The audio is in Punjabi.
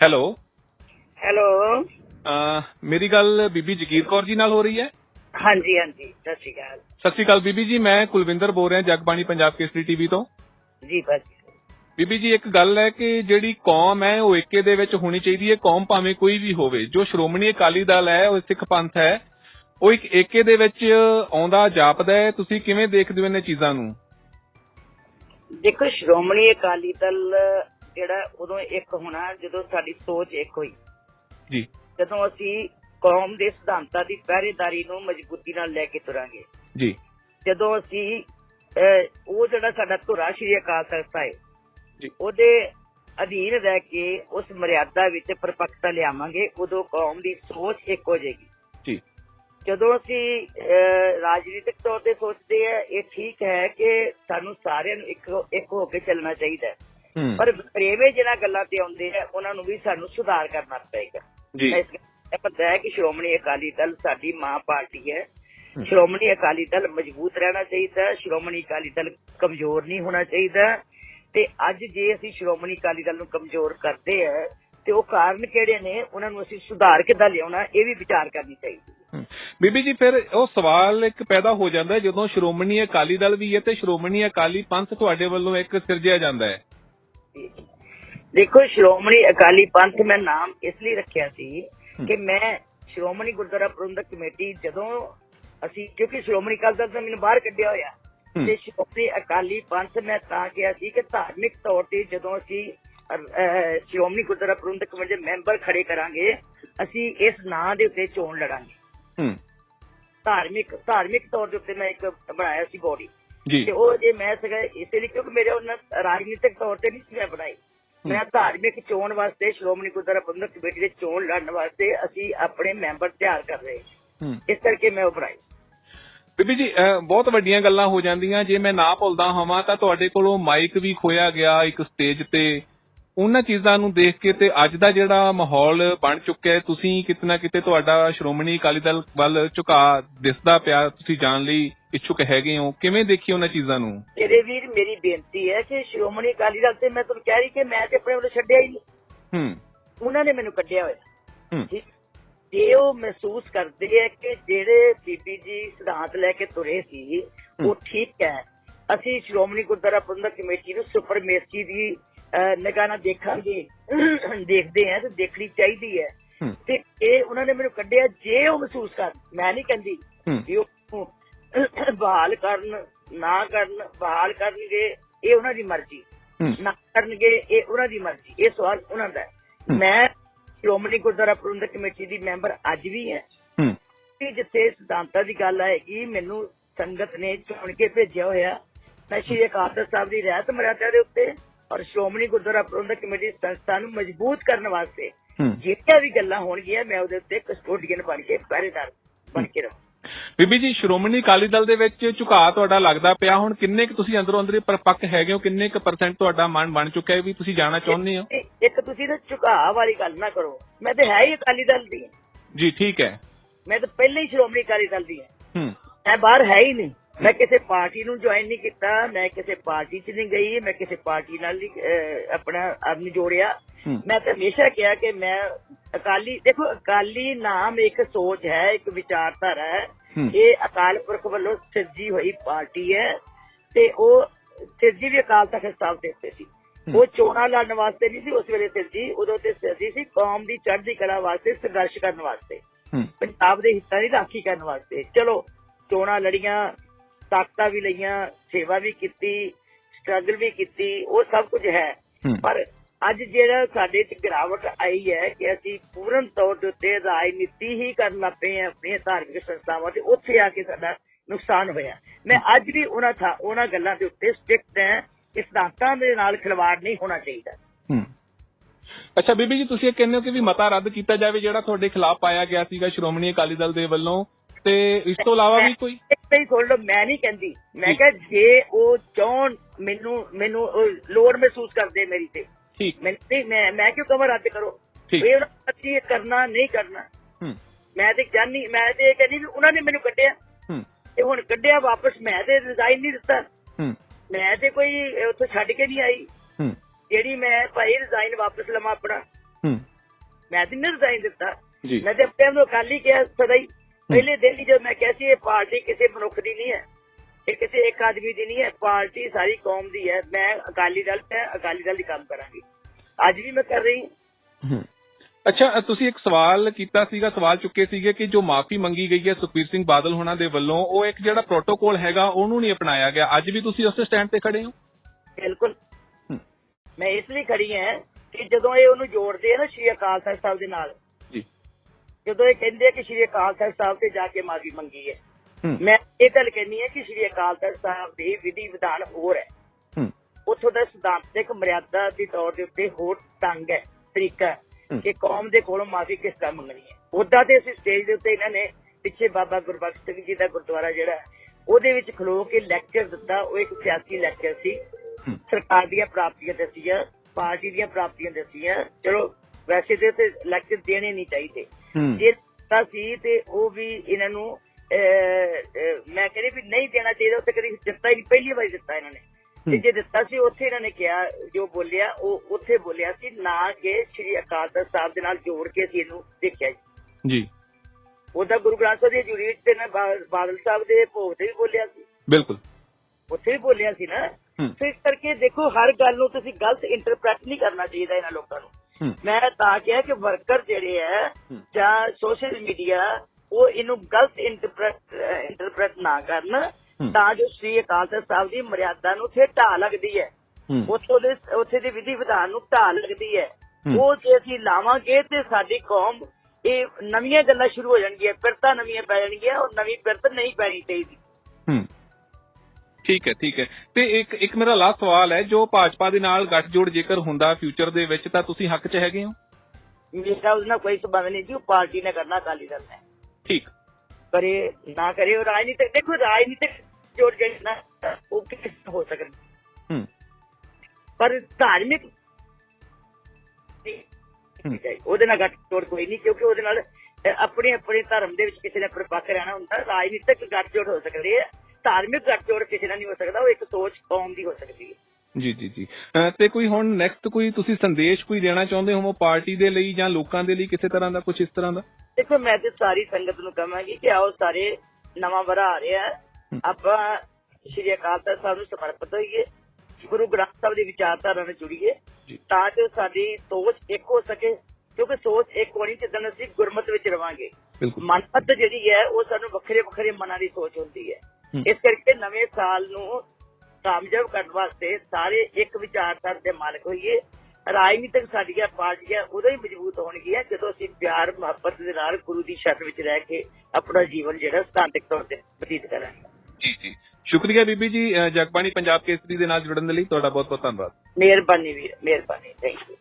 ਹੈਲੋ। ਹੈਲੋ। ਅਹ ਮੇਰੀ ਗੱਲ ਬੀਬੀ ਜਗੀਰ ਕੌਰ ਜੀ ਨਾਲ ਹੋ ਰਹੀ ਹੈ? ਹਾਂਜੀ ਹਾਂਜੀ ਸਤਿ ਸ਼੍ਰੀ ਅਕਾਲ। ਸਤਿ ਸ਼੍ਰੀ ਅਕਾਲ ਬੀਬੀ ਜੀ ਮੈਂ ਕੁਲਵਿੰਦਰ ਬੋਲ ਰਿਹਾ ਜਗਬਾਣੀ ਪੰਜਾਬ ਕੇਸਰੀ ਟੀਵੀ ਤੋਂ। ਜੀ ਭਾਜੀ ਬੀਬੀ ਜੀ ਇੱਕ ਗੱਲ ਹੈ ਕਿ ਜਿਹੜੀ ਕੌਮ ਹੈ ਉਹ ਏਕੇ ਦੇ ਵਿੱਚ ਹੋਣੀ ਚਾਹੀਦੀ ਹੈ। ਕੌਮ ਭਾਵੇਂ ਕੋਈ ਵੀ ਹੋਵੇ ਜੋ ਸ਼੍ਰੋਮਣੀ ਅਕਾਲੀ ਦਲ ਹੈ ਉਹ ਸਿੱਖ ਪੰਥ ਹੈ ਉਹ ਇੱਕ ਏਕੇ ਦੇ ਵਿੱਚ ਆਉਂਦਾ ਜਾਪਦਾ ਹੈ। ਤੁਸੀਂ ਕਿਵੇਂ ਦੇਖਦੇ ਹੋ ਇਹਨਾਂ ਚੀਜ਼ਾਂ ਨੂੰ? ਦੇਖੋ ਸ਼੍ਰੋਮਣੀ ਅਕਾਲੀ ਦਲ ਜਿਹੜਾ ਉਦੋਂ ਇੱਕ ਹੋਣਾ ਜਦੋਂ ਸਾਡੀ ਸੋਚ ਇੱਕ ਹੋਈ। ਜੀ। ਜਦੋਂ ਅਸੀਂ ਕੌਮ ਦੇ ਸਿਧਾਂਤਾਂ ਦੀ ਪਹਿਰੇਦਾਰੀ ਨੂੰ ਮਜ਼ਬੂਤੀ ਨਾਲ ਲੈ ਕੇ ਤੁਰਾਂਗੇ। ਜੀ। ਜਦੋਂ ਅਸੀਂ ਉਹ ਜਿਹੜਾ ਸਾਡਾ ਧੁਰਾ ਸ਼੍ਰੀ ਅਕਾਲ ਤਖਤ ਹੈ ਜੀ। ਉਹਦੇ ਅਧੀਨ ਰਹਿ ਕੇ ਉਸ ਮਰਿਆਦਾ ਵਿੱਚ ਪਰਪੱਕਤਾ ਲਿਆਵਾਂਗੇ ਉਦੋਂ ਕੌਮ ਦੀ ਸੋਚ ਇੱਕ ਹੋ ਜਾਏਗੀ। ਜੀ। ਜਦੋਂ ਅਸੀਂ ਰਾਜਨੀਤਿਕ ਤੌਰ ਤੇ ਸੋਚਦੇ ਆ ਇਹ ਠੀਕ ਹੈ ਕਿ ਸਾਨੂੰ ਸਾਰਿਆਂ ਨੂੰ ਇੱਕ ਇੱਕ ਹੋ ਕੇ ਚੱਲਣਾ ਚਾਹੀਦਾ ਹੂੰ। ਪਰ ਪ੍ਰੇਮੇ ਜਿਹਨਾਂ ਗੱਲਾਂ ਤੇ ਆਉਂਦੇ ਆ ਉਹਨਾਂ ਨੂੰ ਵੀ ਸਾਨੂੰ ਸੁਧਾਰ ਕਰਨਾ ਪਏਗਾ। ਜੀ। ਇਹ ਪਤਾ ਹੈ ਕਿ ਸ਼੍ਰੋਮਣੀ ਅਕਾਲੀ ਦਲ ਸਾਡੀ ਮਾਂ ਪਾਰਟੀ ਹੈ। ਸ਼੍ਰੋਮਣੀ ਅਕਾਲੀ ਦਲ ਮਜ਼ਬੂਤ ਰਹਿਣਾ ਚਾਹੀਦਾ ਸ਼੍ਰੋਮਣੀ ਅਕਾਲੀ ਦਲ ਕਮਜ਼ੋਰ ਨਹੀਂ ਹੋਣਾ ਚਾਹੀਦਾ। ਤੇ ਅੱਜ ਜੇ ਅਸੀਂ ਸ਼੍ਰੋਮਣੀ ਅਕਾਲੀ ਦਲ ਨੂੰ ਕਮਜ਼ੋਰ ਕਰਦੇ ਆ ਤੇ ਉਹ ਕਾਰਨ ਕਿਹੜੇ ਨੇ? ਉਹਨਾਂ ਨੂੰ ਅਸੀਂ ਸੁਧਾਰ ਕਿੱਦਾਂ ਲਿਆਉਣਾ ਇਹ ਵੀ ਵਿਚਾਰ ਕਰਨੀ ਚਾਹੀਦੀ। ਬੀਬੀ ਜੀ ਫਿਰ ਉਹ ਸਵਾਲ ਇੱਕ ਪੈਦਾ ਹੋ ਜਾਂਦਾ ਜਦੋਂ ਸ਼੍ਰੋਮਣੀ ਅਕਾਲੀ ਦਲ ਵੀ ਹੈ ਤੇ ਸ਼੍ਰੋਮਣੀ ਅਕਾਲੀ ਪੰਥ ਤੁਹਾਡੇ ਵੱਲੋਂ ਇੱਕ ਸਿਰਜਿਆ ਜਾਂਦਾ ਹੈ। ਦੇਖੋ ਸ਼੍ਰੋਮਣੀ ਅਕਾਲੀ ਪੰਥ ਮੈਂ ਨਾਮ ਇਸ ਲਈ ਰੱਖਿਆ ਸੀ ਕਿ ਮੈਂ ਸ਼੍ਰੋਮਣੀ ਗੁਰਦੁਆਰਾ ਪ੍ਰਬੰਧਕ ਕਮੇਟੀ ਜਦੋਂ ਅਸੀਂ ਕਿਉਂਕਿ ਸ਼੍ਰੋਮਣੀ ਅਕਾਲੀ ਦਲ ਮੈਨੂੰ ਬਾਹਰ ਕੱਢਿਆ ਹੋਇਆ। ਤੇ ਸ਼੍ਰੋਮਣੀ ਅਕਾਲੀ ਪੰਥ ਮੈਂ ਤਾਂ ਕਿਹਾ ਸੀ ਕਿ ਧਾਰਮਿਕ ਤੌਰ ਤੇ ਜਦੋਂ ਅਸੀਂ ਸ਼੍ਰੋਮਣੀ ਗੁਰਦੁਆਰਾ ਪ੍ਰਬੰਧਕ ਕਮੇਟੀ ਦੇ ਮੈਂਬਰ ਖੜੇ ਕਰਾਂਗੇ ਅਸੀਂ ਇਸ ਨਾਂ ਦੇ ਉੱਤੇ ਚੋਣ ਲੜਾਂਗੇ। ਧਾਰਮਿਕ ਧਾਰਮਿਕ ਤੌਰ ਦੇ ਉੱਤੇ ਮੈਂ ਇੱਕ ਬਣਾਇਆ ਸੀ ਬੋਡੀ। ਜੀ। ਤੇ ਉਹ ਜੇ ਮੈਂ ਸੀਗਾ ਇਸੇ ਲਈ ਕਿਉਂਕਿ ਮੇਰੇ ਉਹਨਾਂ ਰਾਜਨੀਤਿਕ ਤੌਰ ਤੇ ਨਹੀਂ ਸੀ ਮੈਂ ਬਣਾਈ। ਮੈਂ ਧਾਰਮਿਕ ਚੋਣ ਵਾਸਤੇ ਸ਼੍ਰੋਮਣੀ ਗੁਰਦੁਆਰਾ ਪ੍ਰਬੰਧਕ ਕਮੇਟੀ ਦੇ ਚੋਣ ਲੜਨ ਵਾਸਤੇ ਅਸੀਂ ਆਪਣੇ ਮੈਂਬਰ ਤਿਆਰ ਕਰ ਰਹੇ ਹੂੰ। ਇਸ ਕਰਕੇ ਮੈਂ ਉਹ ਬਣਾਈ। ਬੀਬੀ ਜੀ ਅਹ ਬਹੁਤ ਵੱਡੀਆਂ ਗੱਲਾਂ ਹੋ ਜਾਂਦੀਆਂ। ਜੇ ਮੈਂ ਨਾ ਭੁੱਲਦਾ ਹੋਵਾਂ ਤਾਂ ਤੁਹਾਡੇ ਕੋਲੋਂ ਮਾਈਕ ਵੀ ਖੋਇਆ ਗਿਆ ਇੱਕ ਸਟੇਜ ਤੇ। ਉਹਨਾਂ ਚੀਜ਼ਾਂ ਨੂੰ ਦੇਖ ਕੇ ਤੇ ਅੱਜ ਦਾ ਜਿਹੜਾ ਮਾਹੌਲ ਬਣ ਚੁੱਕਿਆ ਹੈ ਤੁਸੀਂ ਕਿਤੇ ਨਾ ਕਿਤੇ ਤੁਹਾਡਾ ਸ਼੍ਰੋਮਣੀ ਅਕਾਲੀ ਦਲ ਵੱਲ ਝੁਕਾ ਦਿਸਦਾ ਪਿਆ ਤੁਸੀਂ ਜਾਣ ਲਈ ਇੱਛੁਕ ਹੈਗੇ ਹੋ। ਕਿਵੇਂ ਦੇਖੀ ਉਹਨਾਂ ਚੀਜ਼ਾਂ ਨੂੰ? ਤੇਰੇ ਵੀਰ ਮੇਰੀ ਬੇਨਤੀ ਹੈ ਕਿ ਸ਼੍ਰੋਮਣੀ ਅਕਾਲੀ ਦਲ ਤੇ ਮੈਂ ਤੁਹਾਨੂੰ ਕਹਿ ਰਹੀ ਕਿ ਮੈਂ ਤੇ ਆਪਣੇ ਵੱਲੋਂ ਛੱਡਿਆ ਹੀ ਨਹੀਂ। ਹੂੰ। ਉਹਨਾਂ ਨੇ ਮੈਨੂੰ ਕੱਢਿਆ ਹੋਇਆ। ਹੂੰ। ਠੀਕ। ਜੇ ਉਹ ਮਹਿਸੂਸ ਕਰਦੇ ਆ ਕਿ ਜਿਹੜੇ ਬੀਬੀ ਜੀ ਸਿਧਾਂਤ ਲੈ ਕੇ ਤੁਰੇ ਸੀ ਉਹ ਠੀਕ ਹੈ। ਅਸੀਂ ਸ਼੍ਰੋਮਣੀ ਗੁਰਦੁਆਰਾ ਪ੍ਰਬੰਧਕ ਕਮੇਟੀ ਨੂੰ ਸੁਪਰਮੇਸੀ ਦੀ ਨਿਗਾਹ ਨਾਲ ਦੇਖਾਂਗੇ। ਦੇਖਦੇ ਆ ਤੇ ਦੇਖਣੀ ਚਾਹੀਦੀ ਹੈ। ਤੇ ਇਹ ਉਹਨਾਂ ਨੇ ਮੈਨੂੰ ਕੱਢਿਆ ਜੇ ਉਹ ਮਹਿਸੂਸ ਕਰ ਮੈਂ ਨਹੀਂ ਕਹਿੰਦੀ ਕਿ ਉਹ ਬਹਾਲ ਕਰਨ ਨਾ ਕਰਨ ਬਹਾਲ ਕਰਨਗੇ ਇਹ ਉਹਨਾਂ ਦੀ ਮਰਜ਼ੀ। ਨਾ ਕਰਨਗੇ ਇਹ ਉਹਨਾਂ ਦੀ ਮਰਜ਼ੀ। ਇਹ ਸਵਾਲ ਉਹਨਾਂ ਦਾ। ਮੈਂ ਸ਼੍ਰੋਮਣੀ ਗੁਰਦੁਆਰਾ ਪ੍ਰਬੰਧਕ ਕਮੇਟੀ ਦੀ ਮੈਂਬਰ ਅੱਜ ਵੀ ਹਾਂ। ਹੂੰ। ਕਿ ਜਿੱਥੇ ਸਿਧਾਂਤਾਂ ਦੀ ਗੱਲ ਆਏਗੀ ਮੈਨੂੰ ਸੰਗਤ ਨੇ ਚੁਣ ਕੇ ਭੇਜਿਆ ਹੋਇਆ। ਮੈਂ ਸ਼੍ਰੀ ਅਕਾਲ ਤਖਤ ਸਾਹਿਬ ਦੀ ਰਹਿਤ ਮਰਿਆਦਾ ਦੇ ਉੱਤੇ ਔਰ ਸ਼੍ਰੋਮਣੀ ਗੁਰਦੁਆਰਾ ਪ੍ਰਬੰਧਕ ਕਮੇਟੀ ਸੰਸਥਾ ਨੂੰ ਮਜ਼ਬੂਤ ਕਰਨ ਵਾਸਤੇ ਜਿਹੜੀਆਂ ਵੀ ਗੱਲਾਂ ਹੋਣਗੀਆਂ ਮੈਂ ਉਹਦੇ ਉੱਤੇ ਕਸਟੋਡੀਅਨ ਬਣ ਕੇ ਪਹਿਰੇਦਾਰ ਬਣ ਕੇ ਰਹਾਂ ਬੀਬੀ ਜੀ ਸ਼੍ਰੋਮਣੀ ਅਕਾਲੀ ਦਲ ਦੇ ਵਿੱਚ ਝੁਕਾਅ ਤੁਹਾਡਾ ਲੱਗਦਾ ਪਿਆ। ਹੁਣ ਕਿੰਨੇ ਕੁ ਤੁਸੀਂ ਅੰਦਰੋਂ ਅੰਦਰੇ ਪਰਪੱਕ ਹੈਗੇ ਹੋ? ਕਿੰਨੇ ਕੁ ਪਰਸੈਂਟ ਤੁਹਾਡਾ ਮਨ ਬਣ ਚੁੱਕਿਆ ਹੈ ਵੀ ਤੁਸੀਂ ਜਾਣਾ ਚਾਹੁੰਦੇ ਹੋ? ਇੱਕ- ਤੁਸੀਂ ਤਾਂ ਝੁਕਾਅ ਵਾਲੀ ਗੱਲ ਨਾ ਕਰੋ। ਮੈਂ ਤੇ ਹੈ ਹੀ ਅਕਾਲੀ ਦਲ ਦੀ। ਜੀ ਠੀਕ ਹੈ। ਮੈਂ ਤਾਂ ਪਹਿਲਾਂ ਹੀ ਸ਼੍ਰੋਮਣੀ ਅਕਾਲੀ ਦਲ ਦੀ ਹਾਂ। ਹੂੰ। ਮੈਂ ਬਾਹਰ ਹੈ ਹੀ ਨਹੀਂ। ਮੈਂ ਕਿਸੇ ਪਾਰਟੀ ਨੂੰ ਜੁਆਇਨ ਨਹੀਂ ਕੀਤਾ ਮੈਂ ਕਿਸੇ ਪਾਰਟੀ 'ਚ ਨਹੀਂ ਗਈ ਮੈਂ ਕਿਸੇ ਪਾਰਟੀ ਨਾਲ ਨਹੀਂ ਆਪਣਾ ਆਦਮੀ ਜੋੜਿਆ। ਮੈਂ ਤਾਂ ਹਮੇਸ਼ਾ ਕਿਹਾ ਕਿ ਮੈਂ ਅਕਾਲੀ ਦੇਖੋ ਅਕਾਲੀ ਨਾਮ ਇੱਕ ਸੋਚ ਹੈ ਇੱਕ ਵਿਚਾਰਧਾਰਾ ਹੈ। ਇਹ ਅਕਾਲ ਪੁਰਖ ਵੱਲੋਂ ਸਿਰਜੀ ਹੋਈ ਪਾਰਟੀ ਹੈ ਤੇ ਉਹ ਸਿਰਜੀ ਵੀ ਅਕਾਲ ਤਖਤ ਸਾਹਿਬ ਦੇ ਉੱਤੇ ਸੀ। ਉਹ ਚੋਣਾਂ ਲੜਨ ਵਾਸਤੇ ਨਹੀਂ ਸੀ ਉਸ ਵੇਲੇ ਸਿਰਜੀ ਉਦੋਂ ਤੇ ਸਿਰਜੀ ਸੀ ਕੌਮ ਦੀ ਚੜ੍ਹਦੀ ਕਲਾ ਵਾਸਤੇ ਸੰਘਰਸ਼ ਕਰਨ ਵਾਸਤੇ। ਪੰਜਾਬ ਦੇ ਹਿੱਤਾਂ ਦੀ ਰਾਖੀ ਕਰਨ ਵਾਸਤੇ। ਚਲੋ ਚੋਣਾਂ ਲੜੀਆਂ ਤਾਕਤਾਂ ਵੀ ਲਈਆਂ ਸੇਵਾ ਵੀ ਕੀਤੀ ਸਟਰਗਲ ਵੀ ਕੀਤੀ ਉਹ ਸਭ ਕੁਝ ਹੈ। ਪਰ ਅੱਜ ਜਿਹੜਾ ਸਾਡੇ ਚ ਗਿਰਾਵਟ ਆਈ ਹੈ ਕਿ ਅਸੀਂ ਪੂਰਨ ਤੌਰ ਦੇ ਉੱਤੇ ਰਾਜਨੀਤੀ ਹੀ ਕਰਨ ਲੱਗ ਪਏ ਹਾਂ ਆਪਣੀਆਂ ਧਾਰਮਿਕ ਸੰਸਥਾਵਾਂ ਤੇ ਉੱਥੇ ਆ ਕੇ ਸਾਡਾ ਨੁਕਸਾਨ ਹੋਇਆ। ਮੈਂ ਅੱਜ ਵੀ ਉਹਨਾਂ ਥਾ ਉਹਨਾਂ ਗੱਲਾਂ ਦੇ ਉੱਤੇ ਸਟ੍ਰਿਕਟ ਹਾਂ ਕਿ ਸਿਧਾਂਤਾਂ ਦੇ ਨਾਲ ਖਿਲਵਾੜ ਨਹੀਂ ਹੋਣਾ ਚਾਹੀਦਾ। ਅੱਛਾ ਬੀਬੀ ਜੀ ਤੁਸੀਂ ਇਹ ਕਹਿੰਦੇ ਹੋ ਕਿ ਵੀ ਮਤਾ ਰੱਦ ਕੀਤਾ ਜਾਵੇ ਜਿਹੜਾ ਤੁਹਾਡੇ ਖਿਲਾਫ ਪਾਇਆ ਗਿਆ ਸੀਗਾ ਸ਼੍ਰੋਮਣੀ ਅਕਾਲੀ ਦਲ ਦੇ ਵੱਲੋਂ। ਤੇ ਇਸ ਤੋਂ ਇਲਾਵਾ ਵੀ ਕੋਈ? ਇੱਕ ਹੀ ਸੁਣ ਲਓ ਮੈਂ ਨਹੀਂ ਕਹਿੰਦੀ। ਮੈਂ। ਕਿਹਾ ਜੇ ਉਹ ਚਾਹਣ ਮੈਨੂੰ ਮੈਨੂੰ ਲੋੜ ਮਹਿਸੂਸ ਕਰਦੇ ਮੇਰੀ ਤੇ। ਠੀਕ। ਮੈਂ ਨਹੀਂ ਮੈਂ ਮੈਂ ਕਿਉਂ ਕਮਰ ਰੱਦ ਕਰੋ। ਇਹ ਅਸੀਂ ਕਰਨਾ ਨਹੀਂ ਕਰਨਾ? ਮੈਂ ਤੇ ਜਾਨੀ ਮੈਂ ਤੇ ਇਹ ਕਹਿੰਦੀ ਵੀ ਉਹਨਾਂ ਨੇ ਮੈਨੂੰ ਕੱਢਿਆ। ਤੇ ਹੁਣ ਕੱਢਿਆ ਵਾਪਸ ਮੈਂ ਤੇ ਰਿਜ਼ਾਈਨ ਨਹੀਂ ਦਿੱਤਾ। ਮੈਂ ਤੇ ਕੋਈ ਉੱਥੇ ਛੱਡ ਕੇ ਨਹੀਂ ਆਈ। ਜਿਹੜੀ ਮੈਂ ਭਾਈ ਰਿਜ਼ਾਈਨ ਵਾਪਸ ਲਵਾਂ ਆਪਣਾ। ਮੈਂ ਤੇ ਨਹੀਂ ਰਿਜ਼ਾਈਨ ਦਿੱਤਾ। ਜੀ। ਮੈਂ ਤੇ ਆਪਣੇ ਆਪ ਨੂੰ ਅਕਾਲੀ ਕਿਹਾ ਸਦਾ ਹੀ। ਪਹਿਲੇ ਦਿਨ ਹੀ ਜਦ ਮੈਂ ਕਿਹਾ ਸੀ ਇਹ ਪਾਰਟੀ ਕਿਸੇ ਮਨੁੱਖ ਦੀ ਨਹੀਂ ਹੈ। ਇਹ ਕਿਸੇ ਇੱਕ ਆਦਮੀ ਦੀ ਨਹੀਂ ਹੈ। ਪਾਰਟੀ ਸਾਰੀ ਕੌਮ ਦੀ ਹੈ। ਮੈਂ ਅਕਾਲੀ ਦਲ ਤੇ ਅਕਾਲੀ ਦਲ ਦੀ ਕੰਮ ਕਰਾਂਗੀ। ਅੱਜ ਵੀ ਮੈਂ ਕਰ ਰਹੀ ਹਾਂ। ਅੱਛਾ ਤੁਸੀਂ ਇੱਕ ਸਵਾਲ ਕੀਤਾ ਸੀਗਾ ਸਵਾਲ ਚੁੱਕੇ ਸੀਗੇ ਕਿ ਜੋ ਮਾਫੀ ਮੰਗੀ ਗਈ ਹੈ ਸੁਖਬੀਰ ਸਿੰਘ ਬਾਦਲ ਹੋਣਾ ਦੇ ਵੱਲੋਂ ਉਹ ਇੱਕ ਜਿਹੜਾ ਪ੍ਰੋਟੋਕੋਲ ਹੈਗਾ ਉਹਨੂੰ ਨਹੀਂ ਅਪਣਾਇਆ ਗਿਆ। ਅੱਜ ਵੀ ਤੁਸੀਂ ਉਸੇ ਸਟੈਂਡ ਤੇ ਖੜੇ ਹੋ? ਬਿਲਕੁਲ। ਮੈਂ ਇਸ ਲਈ ਖੜੀ ਹਾਂ ਕਿ ਜਦੋਂ ਇਹ ਉਹਨੂੰ ਜੋੜਦੇ ਆ ਨਾ ਸ਼੍ਰੀ ਅਕਾਲ ਤਖਤ ਸਾਹਿਬ ਦੇ ਨਾਲ ਜਦੋਂ ਇਹ ਕਹਿੰਦੇ ਕਿ ਸ਼੍ਰੀ ਅਕਾਲ ਤਖਤ ਸਾਹਿਬ ਤੇ ਜਾ ਕੇ ਮਾਫੀ ਮੰਗੀ ਹੈ ਮੈਂ ਇਹ ਗੱਲ ਕਹਿੰਦੀ ਹੈ ਕਿ ਸ਼੍ਰੀ ਅਕਾਲ ਤਖਤ ਸਾਹਿਬ ਦੀ ਵਿਧੀ ਵਿਧਾਨ ਹੋਰ ਹੈ। ਉੱਥੋਂ ਦਾ ਸਿਧਾਂਤਿਕ ਮਰਿਆਦਾ ਦੇ ਤੌਰ ਦੇ ਉੱਤੇ ਹੋਰ ਢੰਗ ਹੈ ਤਰੀਕਾ। ਕਿ ਕੌਮ ਦੇ ਕੋਲੋਂ ਮਾਫੀ ਕਿਸ ਤਰ੍ਹਾਂ ਮੰਗਣੀ ਹੈ। ਉਦਾਂ ਤੇ ਅਸੀਂ ਸਟੇਜ ਦੇ ਉੱਤੇ ਇਹਨਾਂ ਨੇ ਪਿੱਛੇ ਬਾਬਾ ਗੁਰਬਖਸ਼ ਸਿੰਘ ਜੀ ਦਾ ਗੁਰਦੁਆਰਾ ਜਿਹੜਾ ਉਹਦੇ ਵਿੱਚ ਖਲੋ ਕੇ ਲੈਕਚਰ ਦਿੱਤਾ। ਉਹ ਇੱਕ ਸਿਆਸੀ ਲੈਕਚਰ ਸੀ। ਸਰਕਾਰ ਦੀਆਂ ਪ੍ਰਾਪਤੀਆਂ ਦੱਸੀਆਂ ਪਾਰਟੀ ਦੀਆਂ ਪ੍ਰਾਪਤੀਆਂ ਦੱਸੀਆਂ। ਚਲੋ ਵੈਸੇ ਤੇ ਤੇ ਲੈਕਚਰ ਦੇਣੇ ਨਹੀਂ ਚਾਹੀਦੇ। ਜੇ ਦਿੱਤਾ ਸੀ ਤੇ ਉਹ ਵੀ ਇਹਨਾਂ ਨੂੰ ਮੈਂ ਕਹਿੰਦੀ ਵੀ ਨਹੀਂ ਦੇਣਾ ਚਾਹੀਦਾ ਉੱਥੇ ਕਦੀ ਦਿੱਤਾ ਹੀ ਨਹੀਂ ਪਹਿਲੀ ਵਾਰ ਦਿੱਤਾ ਇਹਨਾਂ ਨੇ। ਤੇ। ਜੇ ਦਿੱਤਾ ਸੀ ਉੱਥੇ ਇਹਨਾਂ ਨੇ ਕਿਹਾ ਜੋ ਬੋਲਿਆ ਉਹ ਉੱਥੇ ਬੋਲਿਆ ਸੀ ਨਾ ਕਿ ਸ੍ਰੀ ਅਕਾਲ ਤਖਤ ਸਾਹਿਬ ਦੇ ਨਾਲ ਜੋੜ ਕੇ ਅਸੀਂ ਇਹਨੂੰ ਦੇਖਿਆ ਜੀ। ਜੀ। ਉਹਦਾ ਗੁਰੂ ਗ੍ਰੰਥ ਸਾਹਿਬ ਦੀ ਵਿੱਚ ਤੇ ਨਾ ਬਾਦਲ ਸਾਹਿਬ ਦੇ ਭੋਗ ਤੇ ਵੀ ਬੋਲਿਆ ਸੀ। ਬਿਲਕੁਲ। ਉੱਥੇ ਵੀ ਬੋਲਿਆ ਸੀ ਨਾ। ਸੋ ਇਸ ਕਰਕੇ ਦੇਖੋ ਹਰ ਗੱਲ ਨੂੰ ਤੁਸੀਂ ਗਲਤ ਇੰਟਰਪ੍ਰੈਟ ਨਹੀਂ ਕਰਨਾ ਚਾਹੀਦਾ ਇਹਨਾਂ ਲੋਕਾਂ ਨੂੰ। ਮੈਂ ਤਾਂ ਕਿਹਾ ਕਿ ਵਰਕਰ ਜਿਹੜੇ ਹੈ। ਜਾਂ ਸੋਸ਼ਲ ਮੀਡੀਆ ਉਹ ਇਹਨੂੰ ਗਲਤ ਇੰਟਰਪ੍ਰੈਟ ਇੰਟਰਪ੍ਰੈਟ ਨਾ ਕਰਨ। ਤਾਂ ਜੋ ਸ੍ਰੀ ਅਕਾਲ ਤਖਤ ਸਾਹਿਬ ਦੀ ਮਰਿਆਦਾ ਨੂੰ ਉੱਥੇ ਢਾਹ ਲੱਗਦੀ ਹੈ ਉੱਥੋਂ ਦੇ ਉੱਥੇ ਦੀ ਵਿਧੀ ਵਿਧਾਨ ਨੂੰ ਢਾਹ ਲੱਗਦੀ ਹੈ। ਉਹ ਜੇ ਅਸੀਂ ਲਾਵਾਂਗੇ ਤੇ ਸਾਡੀ ਕੌਮ ਇਹ ਨਵੀਆਂ ਗੱਲਾਂ ਸ਼ੁਰੂ ਹੋ ਜਾਣਗੀਆਂ ਪਿਰਤਾਂ ਨਵੀਆਂ ਪੈ ਜਾਣਗੀਆਂ ਔਰ ਨਵੀਂ ਪਿਰਤ ਨਹੀਂ ਪੈਣੀ ਚਾਹੀਦੀ। ਠੀਕ ਹੈ ਠੀਕ ਹੈ। ਤੇ ਇੱਕ ਇੱਕ ਮੇਰਾ ਲਾਸਟ ਸਵਾਲ ਹੈ ਜੋ ਭਾਜਪਾ ਦੇ ਨਾਲ ਗੱਠਜੋੜ ਜੇਕਰ ਹੁੰਦਾ ਫਿਊਚਰ ਦੇ ਵਿੱਚ ਤਾਂ ਤੁਸੀਂ ਹੱਕ 'ਚ ਹੈਗੇ ਹੋ? ਮੇਰਾ ਉਹਦੇ ਨਾਲ ਕੋਈ ਸਬੰਧ ਨਹੀਂ ਜੀ ਉਹ ਪਾਰਟੀ ਨੇ ਕਰਨਾ ਅਕਾਲੀ ਦਲ ਨੇ। ਠੀਕ। ਕਰੇ ਨਾ ਕਰੇ ਉਹ ਰਾਜਨੀਤਿਕ ਦੇਖੋ ਰਾਜਨੀਤਿਕ ਜੋੜ ਜਿਹੜੇ ਨਾ ਉਹ ਕਿਸ ਹੋ ਸਕਦੇ ਹਮ, ਪਰ ਧਾਰਮਿਕ ਨਹੀਂ ਹਮ। ਉਹਦੇ ਨਾਲ ਗੱਠ ਜੋੜ ਕੋਈ ਨਹੀਂ ਕਿਉਂਕਿ ਉਹਦੇ ਨਾਲ ਆਪਣੇ ਆਪਣੇ ਧਰਮ ਦੇ ਵਿੱਚ ਕਿਸੇ ਨੇ ਪੱਖ ਰਹਿਣਾ ਹੁੰਦਾ ਰਾਜਨੀਤਿਕ ਗੱਠ ਜੋੜ ਹੋ ਸਕਦੀ ਹੈ ਧਾਰਮਿਕ ਗੱਠ ਜੋੜ ਕਿਸੇ ਨਾਲ ਨਹੀਂ ਹੋ ਸਕਦਾ ਉਹ ਇੱਕ ਸੋਚ ਕੌਮ ਦੀ ਹੋ ਸਕਦੀ ਹੈ ਜੀ ਜੀ ਜੀ ਤੇ ਕੋਈ ਹੁਣ ਨੈਕਸਟ ਕੋਈ ਤੁਸੀਂ ਸੰਦੇਸ਼ ਕੋਈ ਦੇਣਾ ਚਾਹੁੰਦੇ ਹੋ ਪਾਰਟੀ ਦੇ ਲਈ ਜਾਂ ਲੋਕਾਂ ਦੇ ਲਈ ਕਿਸੇ ਤਰ੍ਹਾਂ ਦਾ ਕੁਝ ਇਸ ਤਰ੍ਹਾਂ ਦਾ ਦੇਖੋ ਮੈਂ ਤੇ ਸਾਰੀ ਸੰਗਤ ਨੂੰ ਕਹਾਂਗੀ ਕਿ ਆਓ ਸਾਰੇ ਨਵਾਂ ਵਰਾ ਆ ਰਿਹਾ। ਆਪਾਂ ਸ਼੍ਰੀ ਅਕਾਲ ਤਖਤ ਸਾਹਿਬ ਨੂੰ ਸਮਰਪਿਤ ਹੋਈਏ ਗੁਰੂ ਗ੍ਰੰਥ ਸਾਹਿਬ ਦੀ ਵਿਚਾਰਧਾਰਾ ਨਾਲ ਜੁੜੀਏ। ਤਾਂ ਜੋ ਸਾਡੀ ਸੋਚ ਇੱਕ ਹੋ ਸਕੇ ਕਿਉਂਕਿ ਸੋਚ ਇੱਕ ਹੋਣੀ ਜਿੱਦਣ ਅਸੀਂ ਗੁਰਮਤ ਵਿੱਚ ਰਵਾਂਗੇ ਮਨਮਤ ਜਿਹੜੀ ਹੈ ਉਹ ਸਾਨੂੰ ਵੱਖਰੇ ਵੱਖਰੇ ਮਨਾਂ ਦੀ ਸੋਚ ਹੁੰਦੀ ਹੈ। ਇਸ ਕਰਕੇ ਨਵੇਂ ਸਾਲ ਨੂੰ ਕਾਮਯਾਬ ਕਰਨ ਵਾਸਤੇ ਸਾਰੇ ਇੱਕ ਵਿਚਾਰਧਾਰਾ ਦੇ ਮਾਲਕ ਹੋਈਏ। ਰਾਜਨੀਤਿਕ ਸਾਡੀਆਂ ਪਾਰਟੀਆਂ ਉਦੋਂ ਹੀ ਮਜ਼ਬੂਤ ਹੋਣਗੀਆਂ ਜਦੋਂ ਅਸੀਂ ਪਿਆਰ ਮੁਹੱਬਤ ਦੇ ਨਾਲ ਗੁਰੂ ਦੀ ਸ਼ਰਨ ਵਿੱਚ ਰਹਿ ਕੇ ਆਪਣਾ ਜੀਵਨ ਜਿਹੜਾ ਸਿਧਾਂਤਿਕ ਤੌਰ ਤੇ ਬਤੀਤ ਕਰਾਂਗੇ। ਜੀ ਜੀ। ਸ਼ੁਕਰੀਆ ਬੀਬੀ ਜੀ ਜਗਬਾਣੀ ਪੰਜਾਬ ਕੇਸਰੀ ਦੇ ਨਾਲ ਜੁੜਨ ਦੇ ਲਈ। ਤੁਹਾਡਾ ਬਹੁਤ ਬਹੁਤ ਧੰਨਵਾਦ। ਮਿਹਰਬਾਨੀ ਵੀਰ ਮਿਹਰਬਾਨੀ। Thank you